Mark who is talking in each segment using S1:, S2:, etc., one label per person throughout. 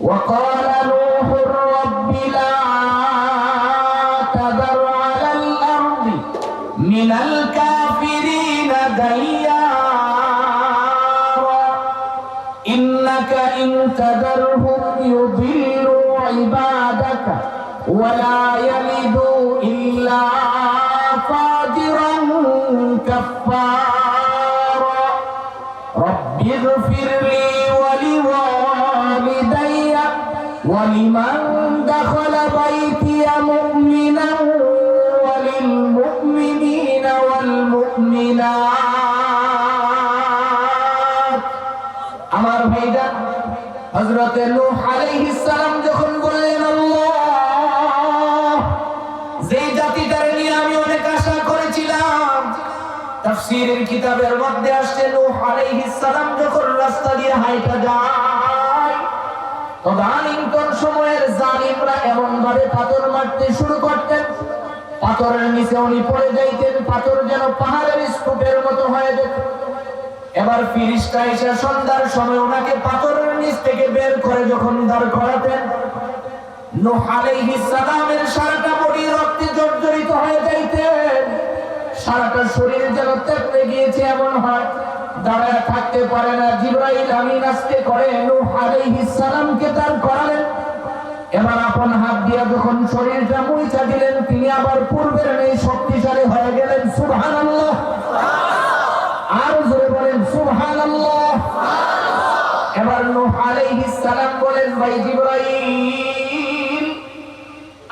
S1: وقال نوح رب لا আমার ভাইরা, হযরত নূহ আলাইহিস সালাম যখন বললেন যে জাতিটার নিয়ে আমি অনেক আশা করেছিলাম, তাফসীরের কিতাবের মধ্যে আসছে নূহ আলাইহিস সালাম যখন রাস্তা দিয়ে হাইটা যায়, তদানীন্তন সময়ের জালিমরা এমন ভাবে পাথর মারতে শুরু করতেন। পাথরের নিচে উনি পড়ে যাইতেন, পাথর যেন পাহাড়ের স্তূপের মতো হয়ে যেত। এবার ফিরিস্তা এসে সন্ধ্যার সময় ওনাকে পাথরের নিচ থেকে বের করে যখন দাঁড় করাতেন শরীর হয় থাকতে পারে না। আমিন আজকে করে এবার আপন হাত দিয়ে যখন শরীরটা মুইচা দিলেন, তিনি আবার পূর্বের নেই শক্তিশালী হয়ে গেলেন। জোরে বলেন, সুবহানাল্লাহ। এবার নূহ আলাইহিস সালাম বলেন, ভাই জিব্রাইল,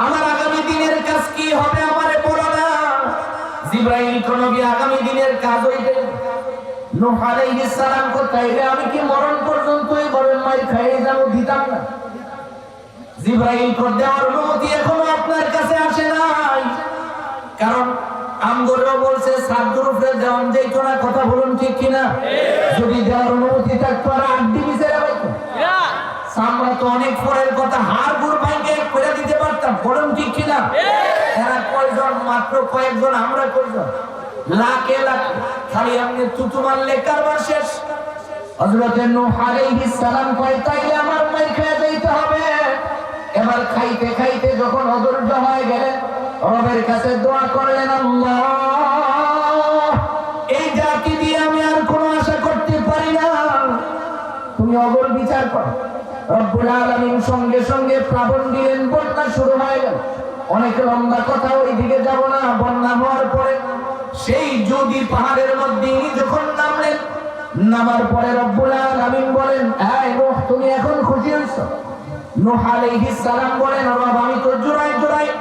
S1: আমার আগামী দিনের কাজ কি হবে আমারে বলো না? জিব্রাইল আগামী দিনের কাজ হইবে। নূহ আলাইহিস সালাম কো আমি কি মরণ পর্যন্ত বলেন মাই খাইয়ে যাব, দিতাম না? জিব্রাইল কো, দেওয়ার অনুমতি আপনার কাছে আসে নাই। কারণ আমগরেও বলছে সাদ্দুর দেওয়ান যাইত না, কথা বলুন ঠিক কিনা? যদি দেওয়ার অনুমতি থাকতো, আর আড্ডি বিচারে পাইতো আমরা তো অনেক পরের কথা, হাড় গুড় ভাঙ্গে করে দিতে পারতাম, বলুন ঠিক কিনা? এরা কয়জন? মাত্র কয়েকজন, আমরা কয়জন? লাখে লাখ। খালি আপনি তুতু মারলে কারবার শেষ। হযরতে নূহ আলাইহিস সালাম কয়, তাইলে আমার মাই খেয়ে যাইতে হবে। এবার খাইতে খাইতে যখন অধৈর্য হয়ে গেলেন রবের কাছে দোয়া করলেন আল্লাহ। এই জাতি দিয়ে আমি আর কোনো আশা করতে পারি না। তুমি অগর বিচার করো। রব্বুল আলামিন সঙ্গে সঙ্গে প্লাবন দিলেন, বন্যা শুরু হয়ে গেল। অনেক লম্বা কথা ওই দিকে যাব না, বন্যা হওয়ার পরে সেই যদি পাহাড়ের মধ্যে যখন নামলেন, নামার পরে রব্বুল আলামিন বলেন নূহ তুমি এখন খুশি হইছো নূহ আলাইহিস সালাম বলেন, রব, আমি তো জোড়ায় জোড়ায়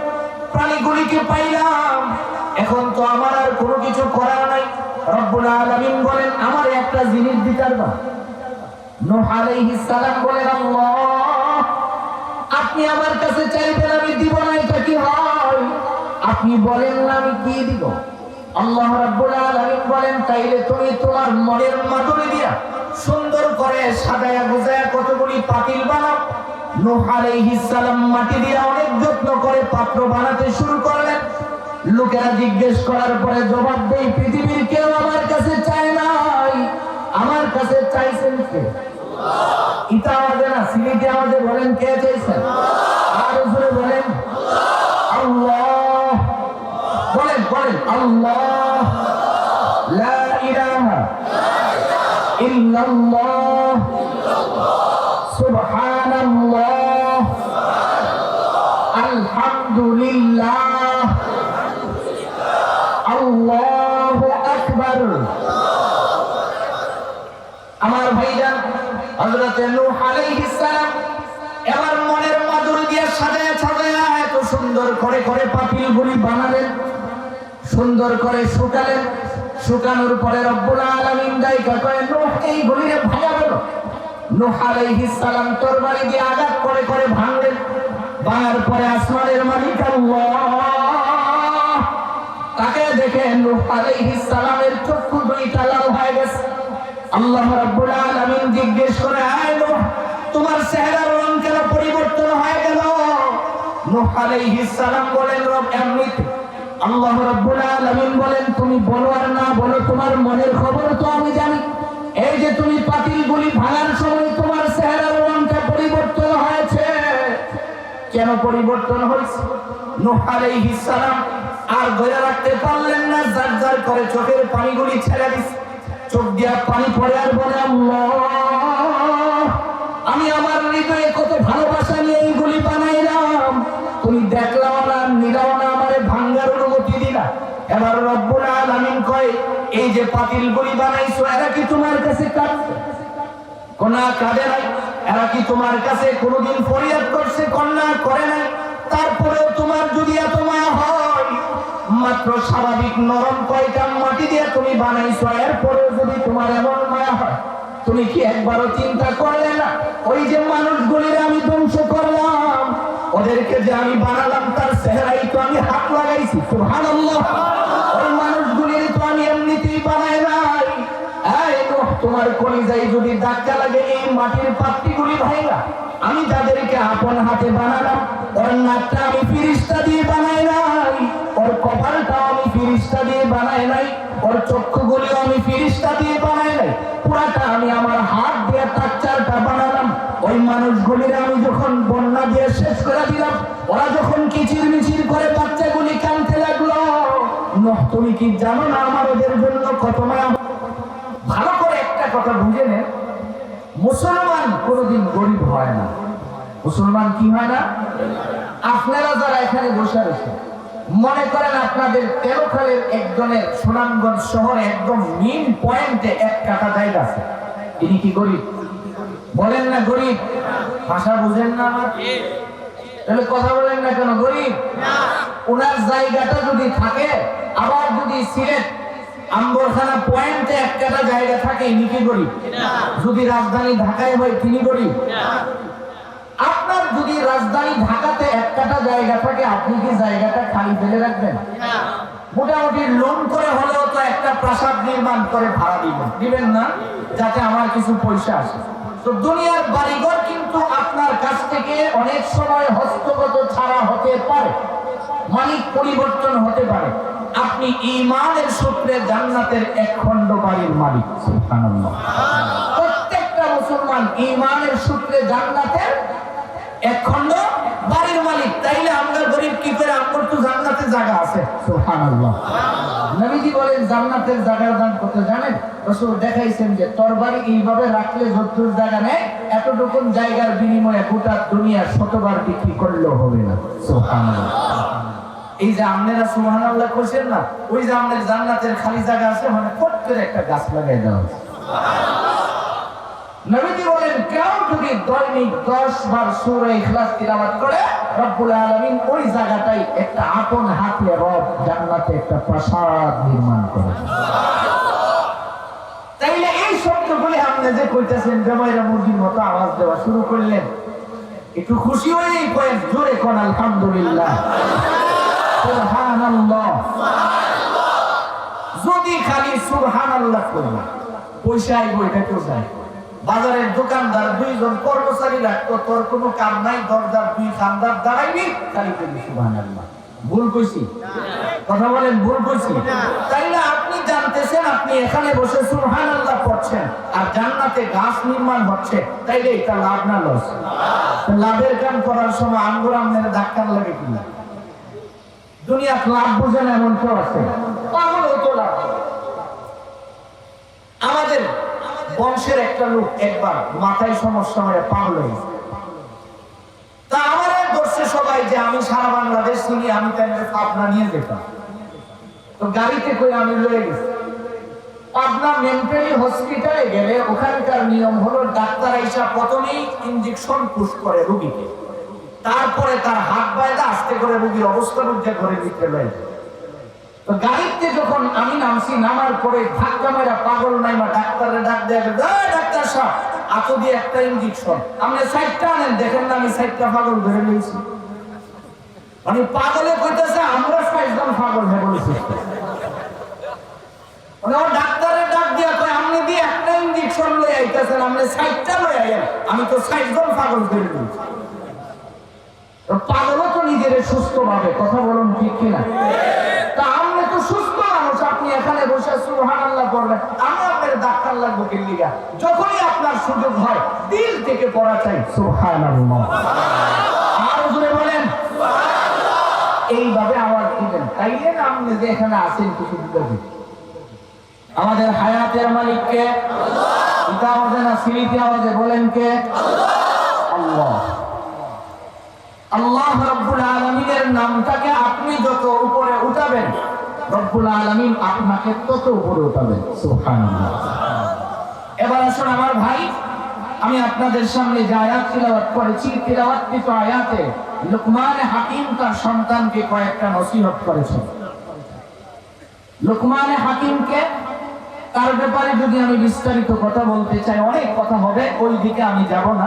S1: প্রাণীগুলিকে পাইলাম। এখন তো আমার আর কোনো কিছু করার নাই। আমার একটা জিনিস আপনি আমার কাছে আমি দিব আপনি বলেন না, আমি কি দিব? আল্লাহ রাব্বুল আলামিন বলেন, তাইলে তুমি তোমার মনের মাধুরী দিয়া সুন্দর করে সাজায়া গুজায়া কতগুলি পাতিল বানাও। নূহ আলাইহিস সালাম মাটি দিয়ে অনেক যত্ন করে পাত্র বানাতে শুরু করলেন। লোকেরা জিজ্ঞেস করার পরে জবাব দেই পৃথিবীর কেউ আমার কাছে চায় নাই। আমার কাছে চাইছেন কে? আমাদের না সিলেটে আমাদের বলেন, কে চাইছেন? আর উপরে বলেন। আল্লাহ। বলেন বলেন, আল্লাহ। লা ইলাহা ইল্লাল্লাহ। আলহামদুলিল্লাহ। আল্লাহু আকবার। আমার ভাইজান, হযরত নূহ আলাইহিস সালাম এবার মনের মাধুরী দিয়ে সাজায় সাজায় এত সুন্দর করে করে পাতিলগুলি বানালেন, সুন্দর করে শুকালেন, শুকানোর পরে রব্বুল আলামিন দায়িকা কয় নূহ এই গুলিরে ভাঙা গেল নূহ আলাইহিস সালাম তরবারি দিয়ে আঘাত করে করে ভাঙলেন। ভাঙার পরে আসমানের মালিক আল্লাহ। তাকে দেখে নূহ আলাইহিস সালামের চক্ষু দুইটা লাল হয়ে গেছে। আল্লাহ রাব্বুল আলামিন জিজ্ঞেস করে, আয় নূহ, তোমার চেহারার রং কেন পরিবর্তন হয়ে গেল? নূহ আলাইহিস সালাম বলেন, রব এমনিতে আল্লাহ রাব্বুল আলামিন বলেন, তুমি বলো আর না বলো, তোমার মনের খবর তো আমি জানি। এই যে তুমি পাতিলগুলি ভাঙার সময় কেন পরিবর্তন হয়েছে? নূহ আলাইহিস আর ধরে রাখতে পারলেন না, যার যার করে চোখের পানিগুলি ছেড়ে দিছে। চোখ দিয়া পানি পড়ে আর বলে আমি আমার হৃদয়ে কত ভালোবাসা নিয়ে এইগুলি বানাইলাম। তুমি দেখলাম না নিলাম না, আমারে ভাঙ্গার অনুমতি দিলা। এবার রব্বুল আলামিন কয়, এই যে পাতিলগুলি বানাইছো, এরা কি তোমার কাছে কাঁদছে? কন্যা কাঁদে নাই। এরা কি তোমার কাছে কোনোদিন ফরিয়াদ করছে, কন্যা করে নাই তারপরেও তোমার যদি এত মায়া হয়, মাত্র স্বাভাবিক নরম কয়টা মাটি দিয়ে তুমি বানাইছো, এরপরেও যদি তোমার এমন মায়া হয়, তুমি কি একবারও চিন্তা করলে না? ওই যে মানুষগুলির আমি ধ্বংস করলাম, ওদেরকে যে আমি বানালাম তার চেহারাই তো আমি হাত লাগাইছি, সুবহানাল্লাহ। তোমার কলিজায় যদি ধাক্কা লাগে, এই মাটির পাত্রীগুলি ভাইরা, আমি তাদেরকে আপন হাতে বানালাম, ওর নাকটা আমি ফিরিস্তা দিয়ে বানাই নাই, ওর কপালটা আমি ফিরিস্তা দিয়ে বানাই নাই, ওর চক্ষুগুলিও আমি ফিরিস্তা দিয়ে বানাই নাই, পুরাটা আমি আমার হাত দিয়ে টাকচারটা বানালাম। ওই মানুষগুলির আমি যখন বন্যা দিয়ে শেষ করে দিলাম, ওরা যখন কিচির মিচির করে বাচ্চাগুলি কানতে লাগল তুমি কি জানো না আমার ওদের জন্য কত মায়া কথা বুঝে নেন মুসলমান কোনোদিন গরিব হয় না। মুসলমান কি হয় না? আপনারা যারা এখানে বসে রয়েছে মনে করেন আপনাদের তেরোখালের একজনের সুনামগঞ্জ শহরে একদম মেন পয়েন্টে এক কাটা জায়গা আছে। তিনি কি গরিব? বলেন না গরিব। ভাষা বুঝেন না আমার। তাহলে কথা বলেন না কেন গরিব? ওনার জায়গাটা যদি থাকে আবার যদি সিলেট আম্বরখানা পয়েন্টে একটা জায়গা থাকে ইনি কি গরিব যদি রাজধানী ঢাকায় হয় তিনি গরিব আপনার যদি রাজধানী ঢাকাতে একটা জায়গা থাকে আপনি কি জায়গাটা খালি ফেলে রাখবেন? মোটামুটি লোন করে হলেও তো একটা প্রাসাদ নির্মাণ করে ভাড়া দিবেন। দিবেন না? যাতে আমার কিছু পয়সা আসে। তো দুনিয়ার বাড়িঘর কিন্তু আপনার কাছ থেকে অনেক সময় হস্তগত ছাড়া হতে পারে। মালিক পরিবর্তন হতে পারে। আপনি ইমানের সূত্রে জান্নাতের এক খণ্ড বাড়ির মালিক প্রত্যেকটা মুসলমান ইমানের সূত্রে জান্নাতের এক খণ্ড বাড়ির মালিক। তাইলে আমরা গরিব কি করে? আমার তো জান্নাতে জায়গা আছে নবীজি বলেন, জান্নাতের জায়গার কত জানেন? রাসূল দেখাইছেন যে এইভাবে রাখলে জায়গা নেয় এতটুকুন জায়গার বিনিময়ে গোটা দুনিয়া শতবার বিক্রি করলেও হবে না। এই যে আপনারা সুবহানাল্লাহ করছেন না, ওই যে আপনার জান্নাতের খালি জায়গা আছে মানে ফট করে একটা গাছ লাগাই দেওয়া হয়েছে। নবীজি বলেন কেউ যদি দৈনিক দশ বার ইখলাস তিলাওয়াত করে রব্বুল আলামিন ওই জায়গাটাই একটা আপন হাতে রব জান্নাতে একটা প্রাসাদ নির্মাণ করে তাইলে এই শব্দগুলি আপনি যে কইতেছেন জামাইরা মুরগির মতো আওয়াজ দেওয়া শুরু করলেন। একটু খুশি হয়েই কয়েন জোরে কোন, আলহামদুলিল্লাহ। যদি খালি কেউ বাজারের দোকানদার দুইজন কর্মচারী রাখতো তোর কোনো কাম নাই দরজার দুই খানদার দাঁড়াইবি, খালি সুবহানাল্লাহ। ভুল কইছি? কথা বলেন, ভুল কইছি? তাইলে আপনি জানতেছেন, আপনি এখানে বসে সুবহানাল্লাহ পড়ছেন আর জান্নাতে গাছ নির্মাণ হচ্ছে, তাইলে এটা লাভ না লস। লাভের কাম করার সময় আঙ্গুর আমনের ধাক্কা লাগে কিনা? দুনিয়া লাভ বুঝে না এমন কেউ আছে? লাভ আমাদের বংশের একটা লোক একবার মাথায় সমস্যা হয়ে পাগল তা আমার সবাই যে আমি সারা বাংলাদেশ চিনি আমি পাবনা নিয়ে যেতাম। তো গাড়িতে করে আমি লয়ে গেছি। পাবনা মেন্টালি হসপিটালে গেলে ওখানকার নিয়ম হলো ডাক্তার আইসা প্রথমেই ইঞ্জেকশন পুশ করে রুগীকে। তারপরে তার হাত বাইদা আস্তে করে রুগীর অবস্থা উদ্ধার করে দিতে। তো গাড়িতে যখন আমি নামছি, নামার পরে ধাক্কা মেরা পাগল নাই মা ডাক্তারের ডাক দেয়া ডাক্তার সাহেব আতো দিয়ে একটা ইনজেকশন আপনি সাইডটা আনেন, দেখেন না আমি সাইডটা পাগল ধরে নিয়েছি। মানে পাগলে কইতেছে, আমরা সাইডজন পাগল হয়ে বলেছি মানে ও ডাক্তারের ডাক দিয়া কয়, আপনি দিয়ে একটা ইনজেকশন লয়ে আইতেছেন, আপনি সাইডটা লয়ে আইয়েন। আমি তো সাইডজন পাগল ধরে নিয়েছি। পাগলও তো নিজের সুস্থ ভাবে, কথা বলুন ঠিক কিনা? তা আমি তো সুস্থ মানুষ, আপনি এখানে বসে সুহান আল্লাহ আমি আপনার ডাক্তার লাগবো যখনই আপনার সুযোগ হয়, দিল থেকে পড়া চাই সুহান আল্লাহ বলেন। এইভাবে আওয়াজ দিবেন। আপনি যে এখানে আছেন কিছু বুঝাবি আমাদের হায়াতের মালিককে আমাদের না সিলিতে বলেন কে? আল্লাহ। আল্লাহ রব্বুল আলমিনের নামটাকে আপনি যত উপরে উঠাবেন, রব্বুল আলমিন আপনাকে তত উপরে উঠাবেন। এবার আসুন আমার ভাই, আমি আপনাদের সামনে যে আয়াত করেছি আয়াতে লোকমান হাকিম তার সন্তানকে কয়েকটা নসিহত করেছেন। লোকমান হাকিমকে তার ব্যাপারে যদি আমি বিস্তারিত কথা বলতে চাই, অনেক কথা হবে ওই দিকে আমি যাব না।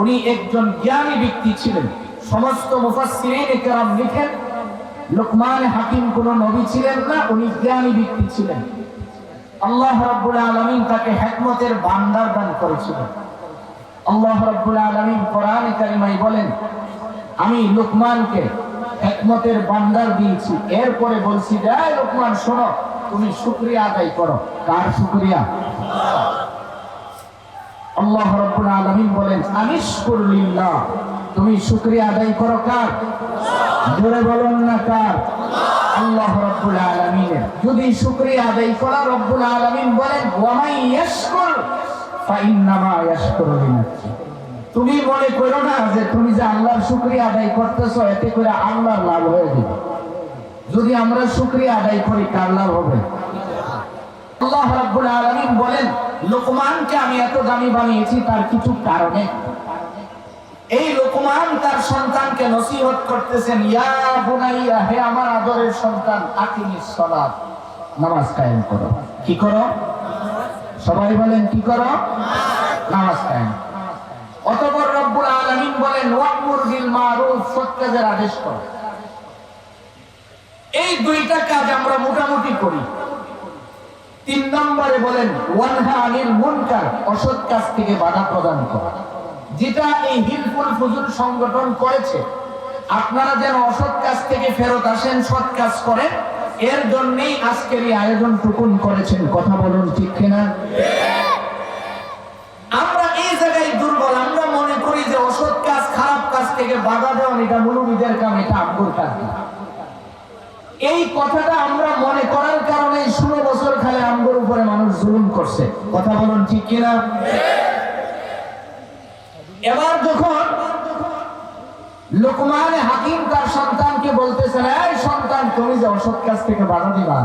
S1: উনি একজন জ্ঞানী ব্যক্তি ছিলেন। সমস্ত মুফাসসিরিন কেরাম লিখেন, লোকমান হাকিম কোন নবী ছিলেন না, উনি জ্ঞানী ব্যক্তি ছিলেন। আল্লাহ রাব্বুল আলামিন তাকে হিকমতের ভান্ডার দান করেছিলেন। আল্লাহ রাব্বুল আলামিন কোরআনে কারিমায় বলেন, আমি লোকমানকে হিকমতের ভান্ডার দিয়েছি। এরপরে বলছি যে এই লোকমান, শোনো, তুমি শুকরিয়া আদায় করো। কার শুকরিয়া? আল্লাহ রাব্বুল আলামিন বলেন আনিশকুর লিল্লাহ তুমি শুকরিয়া আদায় করো কার? জোরে বলুন না কার? আল্লাহ রাব্বুল যদি আদায় করা রব্বুল বলেন, ওয়ামাই ইয়াশকুর, ফাইন্নামা লিনাফসি। তুমি মনে করো না যে তুমি যে আল্লাহর শুকরিয়া আদায় করতেছো, এতে করে আল্লাহর লাভ হয়ে যাবে। যদি আমরা শুকরিয়া আদায় করি, কার লাভ হবে? আল্লাহ রাব্বুল আলামিন বলেন, লোকমানকে আমি এত দামি বানিয়েছি, তার কিছু কারণে এই লোকমান তার সন্তানকে নসিহত করতেছেন, ইয়া বুনাইয়া, হে আমার আদরের সন্তান আকিমিস সালাত নামাজ কায়েম করো। কি করো? সবাই বলেন, কি করো? নামাজ কায়েম। অতঃপর রব্বুল আলামিন বলেন ওয়ামুর বিল মারুফ কাজের আদেশ করো। এই দুইটা কাজ আমরা মোটামুটি করি। তিন নম্বরে বলেন, ওয়ানহা আনিল মুনকার অসৎ কাজ থেকে বাধা প্রদান করা। যেটা এই হিলফুল ফুজুল সংগঠন করেছে, আপনারা যেন অসৎ কাজ থেকে ফেরত আসেন, সৎ কাজ করেন, এর জন্যই আজকের এই আয়োজন টুকুন করেছেন। কথা বলুন ঠিক কিনা? আমরা এই জায়গায় দুর্বল, আমরা মনে করি যে অসৎ কাজ, খারাপ কাজ থেকে বাধা দেওয়া এটা মুলুবিদের কাম, এটা আব্বুর কাজ। এই কথাটা আমরা মনে করার কারণে ষোলো বছর খালে আমগোর উপরে মানুষ জুলুম করছে। কথা বলুন ঠিক কিনা? এবার যখন লোকমানে হাকিম তার সন্তানকে বলতেছেন এই সন্তান তুমি যে অসৎ কাজ থেকে বাধা দিবা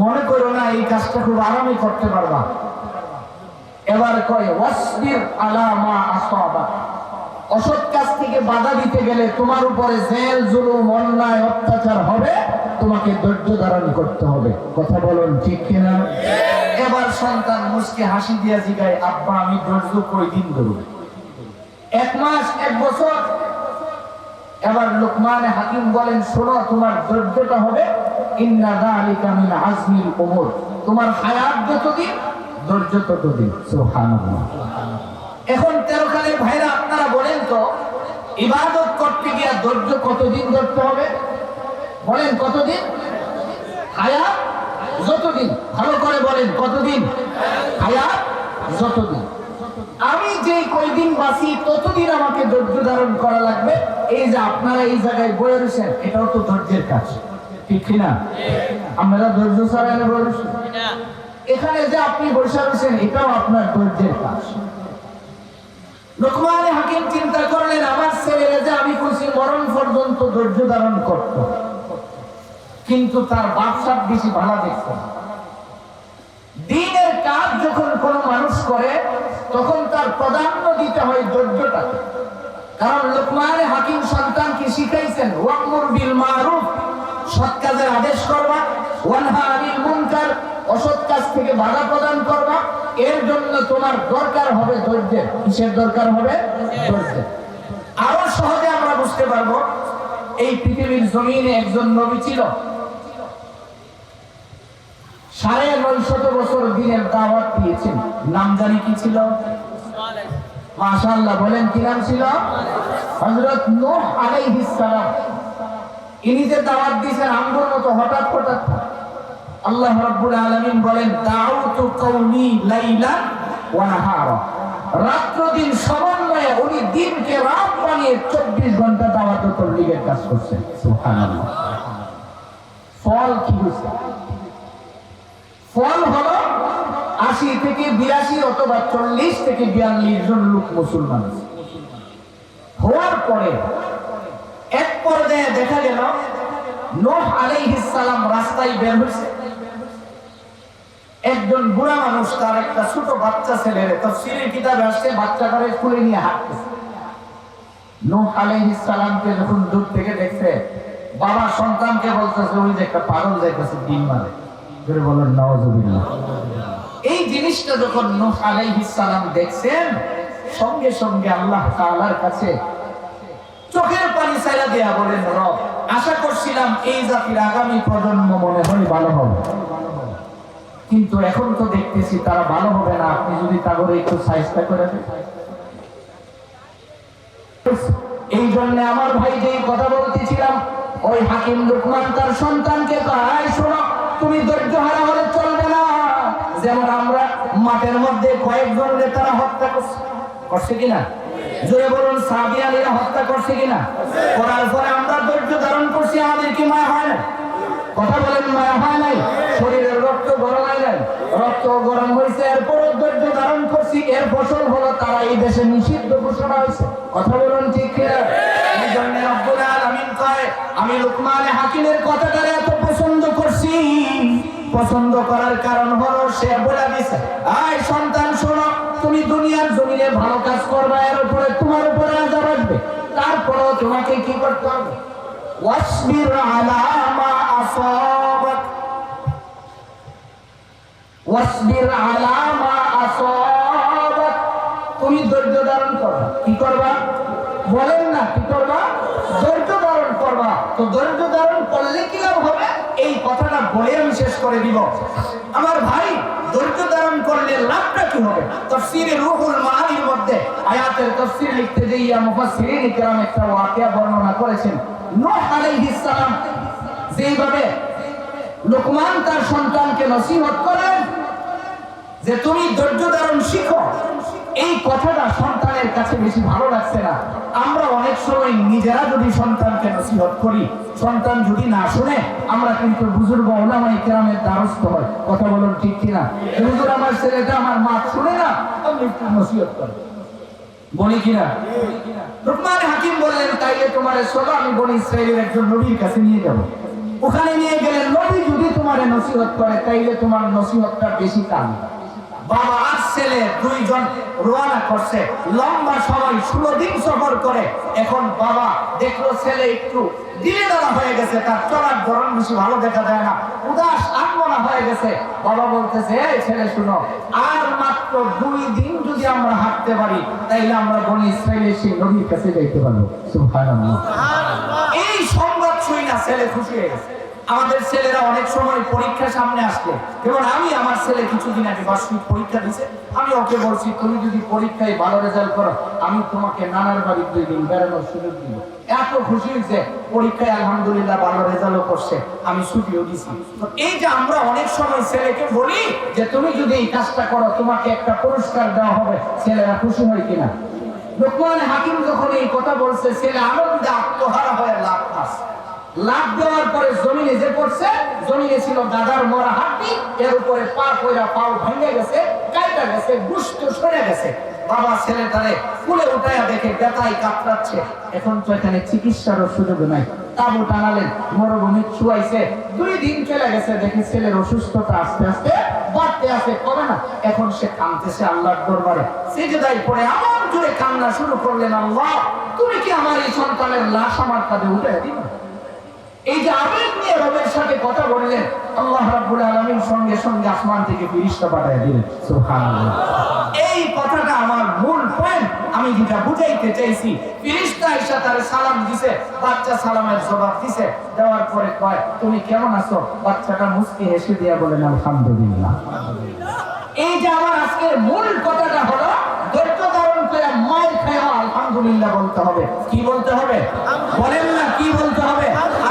S1: মনে করো না এই কাজটা খুব আরামে করতে পারবা। এবার কয় ওয়াসবির আলা মা আসাবা। অসৎ কাজ থেকে বাধা দিতে গেলে তোমার উপরে জেল জুলুম অন্যায় অত্যাচার হবে তোমাকে ধৈর্য ধারণ করতে হবে। কথা বলুন ঠিক কিনা? এবার সন্তান মুসকে হাসি দিয়া জিগায় আব্বা আমি ধৈর্য কই দিন ধরব? এক মাস, এক বছর। এবার লোকমানে হাকিম বলেন, শোনো, তোমার ধৈর্যটা হবে। হায়াত ধৈর্য এখন আপনারা বলেন তো, ইবাদত করতে ধৈর্য কতদিন ধরতে হবে? বলেন কতদিন? যতদিন। ভালো করে বলেন, কতদিন? হায়াত যতদিন। আমি যে কয়দিন বাঁচি, ততদিন আমাকে ধৈর্য ধারণ করা লাগবে। এই যে আপনারা এই জায়গায় বয়ে রয়েছেন, এটাও তো ধৈর্যের কাজ। ঠিক না আপনারা ধৈর্য ছাড়া এনে বয়ে? এখানে যে আপনি বসে রয়েছেন, এটাও আপনার ধৈর্যের কাজ। হাকিম চিন্তা করলেন, আমার ছেলেরা যে আমি খুশি, মরণ পর্যন্ত ধৈর্য ধারণ করত। কিন্তু তার বাপসাপ বেশি ভালো দেখত দিনের কাজ যখন কোনো মানুষ করে তখন তার প্রাধান্য দিতে হয় ধৈর্যটাকে। কারণ লোকমানে হাকিম সন্তানকে শিখাইছেন? ওয়াকমুর বিল মারুফ, সৎ কাজের আদেশ করবা, ওয়ানহা আনিল মুনকার, অসৎ কাজ থেকে বাধা প্রদান করবা। এর জন্য তোমার দরকার হবে ধৈর্যের কিসের দরকার হবে? ধৈর্যের আরও সহজে আমরা বুঝতে পারব, এই পৃথিবীর জমিনে একজন নবী ছিল। সাড়ে নয় শত বছর দিনের দাওয়াত দিয়েছেন। নাম জানি কি ছিল? মাশাআল্লাহ, বলেন কি নাম ছিল? হযরত নূহ আলাইহিস সালাম। ইনি যে দাওয়াত দিয়েছেন আমগোর মতো হঠাৎ হঠাৎ। আল্লাহ রাব্বুল আলামিন বলেন দাউতু কওমি লাইলা ওয়া নাহারা। রাত্র দিন সমন্বয়ে উনি দিনকে রাত বানিয়ে 24 ঘণ্টা দাওয়াত তবলিগের কাজ করছেন। সুবহানাল্লাহ। ফল হলো আশি থেকে বিরাশি অথবা চল্লিশ থেকে বিয়াল্লিশ জন লোক মুসলমান। হওয়ার পরে এক পর্যায়ে দেখা গেল, নোহ সালাম রাস্তায় বের হয়েছে। একজন বুড়া মানুষ, তার একটা ছোট বাচ্চা ছেলে তফসিলের কিতাবে আসছে, বাচ্চাটারে খুলে নিয়ে হাঁটতেছে। নূহ সালামকে যখন দূর থেকে দেখছে, বাবা সন্তানকে বলতেছে, ওই যে একটা পাগল যাইতেছে দিন মারে। ধরে বলেন নওয়াজুবিল্লাহ এই জিনিসটা যখন নূহ আলাইহিস সালাম দেখছেন, সঙ্গে সঙ্গে আল্লাহ তাআলার কাছে চোখের পানি ছাইরা দেয়া বলেন, রব, আশা করছিলাম এই জাতির আগামী প্রজন্ম মনে হয় ভালো হবে। কিন্তু এখন তো দেখতেছি তারা ভালো হবে না। আপনি যদি তাগরে একটু সাইজটা করে দেন। এই জন্য আমার ভাই যেই কথা বলতেছিলাম, ওই হাকিম লুকমান তার সন্তানকে কয় শোনো। তুমি ধৈর্য হারা হলে চলবে না। যেমন আমরা মাঠের মধ্যে কয়েকজন নেতারা হত্যা করছে। করছে কিনা? জোরে বলুন সাবিয়ানিরা হত্যা করছে কিনা? করার পরে আমরা ধৈর্য ধারণ করছি, আমাদের কি মায়া হয় না কথা বলেন, মায়া হয় নাই? শরীরের রক্ত গরম হয় নাই? রক্ত গরম হয়েছে, এরপরও ধৈর্য ধারণ করছি। এর ফসল হলো তারা এই দেশে নিষিদ্ধ ঘোষণা হয়েছে কথা বলুন, ঠিক কিনা? আমি লুকমান হাকিমের কথাটারে এত পছন্দ করছি পছন্দ করার কারণ হলো সে বলে দিছে, আয় সন্তান, শোনো, তুমি দুনিয়ার জমিনে ভালো কাজ করবা, এর উপরে তোমার উপরে আজা রাখবে তারপরেও তোমাকে কি করতে হবে? তুমি ধৈর্য ধারণ করো। কি করবা? বলেন না, কি করবা? ধৈর্য ধারণ করবা। তো ধৈর্য ধারণ করলে কি লাভ হবে? এই কথাটা বলে আমি শেষ করে দিব। আমার ভাই ধৈর্য ধারণ করলে লাভটা কি হবে? তফসিরে রুহুল মানির মধ্যে আয়াতের তফসির লিখতে গিয়ে মুফাসসিরিন কিরাম একটা ওয়াকিয়া বর্ণনা করেছেন। নূহ আলাইহিস সালাম যেইভাবে লোকমান তার সন্তানকে নসিহত করেন, যে তুমি ধৈর্য ধারণ শিখো এই কথাটা সন্তানের কাছে বেশি ভালো লাগছে না। আমরা অনেক সময় নিজেরা যদি সন্তানকে নসিহত করি, সন্তান যদি না শুনে, আমরা কিন্তু বুজুর্গ ওলামাই কেরামের দ্বারস্থ হয়। কথা বলুন ঠিক কিনা? হুজুর আমার ছেলেটা আমার মা শুনে না আপনি একটু নসিহত করেন বলি কিনা? লুকমান হাকিম বললেন, তাইলে তোমার চলো, আমি বনি ইসরায়েলের একজন নবীর কাছে নিয়ে যাব। ওখানে নিয়ে গেলেন নবী যদি তোমার নসিহত করে, তাইলে তোমার নসিহতটা বেশি কাম বাবা আর ছেলে দুইজন রোয়ানা করছে। লম্বা সময় ষোলো দিন সফর করে। এখন বাবা দেখল ছেলে একটু দিলে হয়ে গেছে তার চলার ধরন বেশি ভালো দেখা যায় না। উদাস আত্মনা হয়ে গেছে। বাবা বলতেছে এই ছেলে শুনো আর মাত্র দুই দিন যদি আমরা হাঁটতে পারি তাইলে আমরা বনি ইসরায়েলের সেই নবীর কাছে যাইতে পারব। সুবহানাল্লাহ। এই সংবাদ শুই না ছেলে খুশি হয়ে গেছে। আমাদের ছেলেরা অনেক সময় পরীক্ষা সামনে আসলে যেমন আমি আমার ছেলে কিছুদিন আগে বার্ষিক পরীক্ষা দিছে। আমি ওকে বলছি, তুমি যদি পরীক্ষায় ভালো রেজাল্ট করো, আমি তোমাকে নানার বাড়ি দুই দিন বেড়ানোর সুযোগ দিব। এত খুশি হয়েছে, পরীক্ষায় আলহামদুলিল্লাহ ভালো রেজাল্টও করছে। আমি ছুটিও দিছি। এই যে আমরা অনেক সময় ছেলেকে বলি যে, তুমি যদি এই কাজটা করো, তোমাকে একটা পুরস্কার দেওয়া হবে। ছেলেরা খুশি হয় কিনা? লোকমান হাকিম যখন এই কথা বলছে, ছেলে আনন্দে আত্মহারা হয়ে লাভ পাচ্ছে লাভ দেওয়ার পরে জমিনে যে পড়ছে, জমিনে ছিল দাদার মরা এর উপরে পা পাও ভেঙে গেছে, কাইটা গেছে, গুষ্ট সরে গেছে। বাবা কুলে উঠাইয়া দেখে কাতরাচ্ছে। এখন তো এখানে চিকিৎসারও সুযোগ নাই। তাবু টানালেন, মরুভূমি ছুয়াইছে। দুই দিন চলে গেছে, দেখে ছেলের অসুস্থতা আস্তে আস্তে বাড়তে আছে করে না। এখন সে কাঁদতেছে আল্লাহর দরবারে। সেজদাই পড়ে আমার জোরে কান্না শুরু করলেন, আল্লাহ, তুমি কি আমার এই সন্তানের লাশ আমার কাঁধে উঠে দিবে? এই যে আবেগ নিয়ে রবের সাথে কথা বললেন, আল্লাহ রাব্বুল আলামিন সঙ্গে সঙ্গে আসমান থেকে পাঠিয়ে দিলেন। সুবহানাল্লাহ। এই কথাটা আমার মূল পয়েন্ট আমি যেটা বুঝাইতে চাইছি এসে তার সালাম দিছে, বাচ্চা সালামের জবাব দিছে। দেওয়ার পরে কয়, তুমি কেমন আছো? বাচ্চাটা মুস্কি হেসে দিয়া বলেন, আলহামদুলিল্লাহ। এই যে আমার আজকের মূল কথাটা হলো, ধৈর্য ধারণ করে মায়ের খাওয়া আলহামদুলিল্লাহ বলতে হবে। কি বলতে হবে? বলেন না, কি বলতে হবে?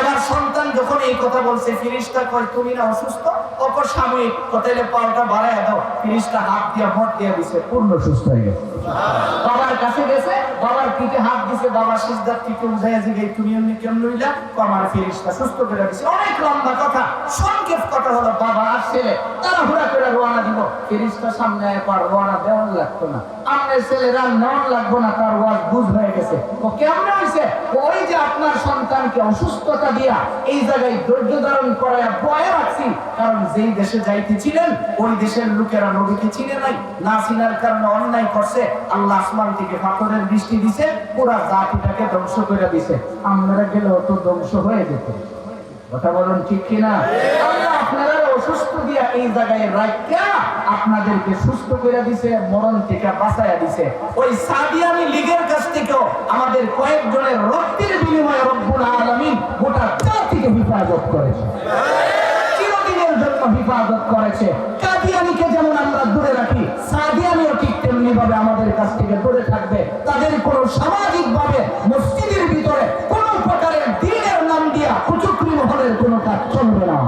S1: এবার সন্তান যখন এই কথা বলছে, ফিরিস্তা কয়, তুমি না অসুস্থ? অপর সাময়িক কোথায় পাওয়াটা বাড়ায় দাও। ফিরিস্তা হাত দিয়া ভোট দিয়ে দিছে, পূর্ণ সুস্থ হয়ে গেছে। বাবার কাছে গেছে, বাবার পিঠে হাত দিছে, বাবা সিজদার থেকে উঠাইয়া জিগে তুমি এমনি কেমন লইলা আমার ফিরিস্তা সুস্থ করে দিছে। অনেক লম্বা কথা, সংক্ষেপ কথা হলো, বাবা আর ছেলে তারা হুড়া করে রোয়ানা দিব। ফিরিস্তা সামনে একবার রোয়ানা দেওয়ান লাগতো না। আপনার ছেলেরা নেওয়ান লাগবো না, তার ওয়াজ বুঝ হয়ে গেছে। ও কেমন হয়েছে ওই যে আপনার সন্তানকে অসুস্থতা দিয়া এই জায়গায় ধৈর্য ধারণ ভয়ে রাখছি। কারণ যেই দেশে ওই দেশের লোকেরা নবীকে চিনে নাই, না চিনার কারণে অন্যায় করছে। আল্লাহ আসমান থেকে পাথরের বৃষ্টি দিছে, পুরা জাতিটাকে ধ্বংস করে দিছে। আমরা গেলে অত ধ্বংস হয়ে যেত। কথা বলুন ঠিক কিনা? এই জায়গায় রাখিয়া আপনাদেরকে সুস্থ করে দিছে, মরণ থেকে বাঁচাইয়া দিছে। ওই সাদিয়ানি লীগের কাছ থেকেও আমাদের কয়েকজনের রক্তের বিনিময়ে রব্বুল আলমিন গোটা জাতিকে হেফাজত করেছে। চিরদিনের জন্য হেফাজত করেছে। কাদিয়ানিকে যেমন আমরা দূরে রাখি, সাদিয়ানিও ঠিক তেমনি ভাবে আমাদের কাছ থেকে দূরে থাকবে। তাদের কোনো সামাজিক ভাবে মসজিদের ভিতরে কোনো প্রকারের দিনের নাম দিয়া কুচুকরি মহলের কোনো কাজ চলবে না।